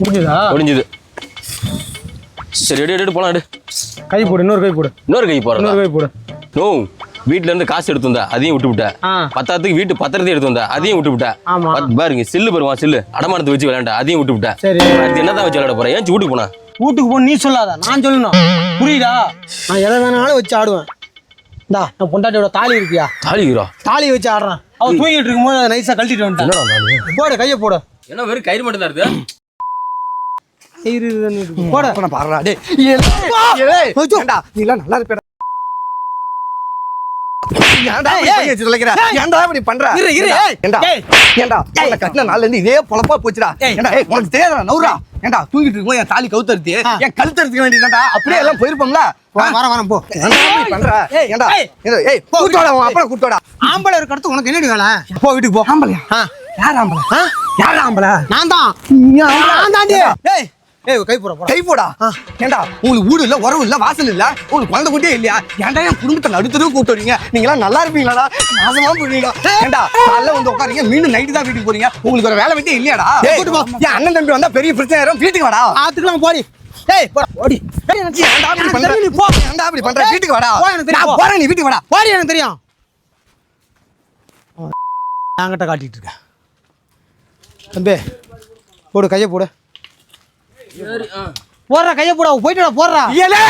முடிஞ்சுதா? முடிஞ்சுது. சரி எடு எடு, போலாம் எடு. கை போடு இன்னொரு கை போடு. இன்னொரு கை போறதா இன்னொரு கை போடு. நோ வீட்ல இருந்து காசு எடுத்து வந்தா அதையும் விட்டு விட்டேன் பத்தாத்துக்கு வீட்டு பத்திரத்தையும் எடுத்து வந்தா அதையும் விட்டு விட்டேன். பத்- பாருங்க சில்லு பாருவா சில்லு. அடமானத்தை வச்சு விளையாண்டா அதையும் விட்டு விட்டேன் சரி. என்னதான் வச்சு விளையாட போறேன் ஏன் வீட்டுக்கு போனா? வீட்டுக்கு போ நீ சொல்லாத நான் சொல்லணும். புரியுதா? நான் எதை வேணாலும் வச்சு ஆடுவேன். இந்தா நான் பொண்டாட்டியோட தாலி இருக்கியா? தாலிக்கிறா தாலியை வச்சு ஆடுறேன். அவ தூங்கிட்டு இருக்கும்போது நைஸா கழட்டிட்டு வந்துட்டேன்? போடு கையை போடு. என்ன வெறும் கயிறு மட்டும் தான் இருக்கு? இரு. போடு நான் பாடுறா டேய் ஏய், ஐயோ. ஏண்டா நீ எல்லாம் நல்லா இருப்பேடா ஏன்டா இப்படி? ஏன்டா பண்ற? இரு, இரு. ஏண்டா, உன்னை கட்டின நாள்ல இருந்து இதே பொழப்பா போச்சுடா. ஏண்டா, ஏய், உனக்கு தெரியாதா, நவுறா? ஏண்டா, தூங்கிட்டு இருக்கும்போது என் தாலி கவுத்தறுத்தி, ஆ. என் கழுத்து அறுத்துக்க வேண்டியதுதான்டா. அப்படியே எல்லாம் போயிருப்போம்ல? வர வர வரேன் போ ஏன்டா பண்ற? ஏண்டா, ஏய். ஏய், கூட்டோடா, உன் கூட்டோடா. ஆம்பளை இருக்க இடத்து உனக்கு என்னடி வேலை போ, வீட்டுக்கு போ. ஆம்பளையா? யார் ஆம்பளை? ஆ? யார் ஆம்பளை? நான் தான்? நான் தாண்டி ஏண்டா, ஏய் கை போட கை போடா? ஏண்டா உங்களுக்கு வீடு இல்ல உறவு இல்ல வாசல் இல்ல? உங்களுக்கு குழந்தை குட்டியே இல்லையா? ஏன்டா என் குடும்பத்தை நடுத்தரும் கூட்டு வரீங்க நீங்க எல்லாம் நல்லா இருப்பீங்களாடா. நாசமா போறீங்களா ஏண்டா காலைல வந்து உட்காருங்க மீண்டும் நைட்டு தான் வீட்டுக்கு போறீங்க. உங்களுக்கு ஒரு வேலை வெட்டி இல்லையாடா. என் அண்ணன் தம்பி வந்தா பெரிய பிரச்சனை ஆயிரும். வீட்டுக்கு வாடா. ஆத்துக்கலாம் போடி. ஏய் போடா. ஓடி இப்படி எனக்கு பண்ற? நீ போ. பண்ற? ஏய், வீட்டுக்கு வாடா. எனக்கு தெரியும். போறேன் நீ வீட்டுக்கு வாடா. போடி எனக்கு தெரியும். நாங்கிட்ட காட்டிட்டு இருக்கேன். தம்பி போடு கையை போடு. போடுறா கையை போடா போயிட்டு போடுறா ஏலே!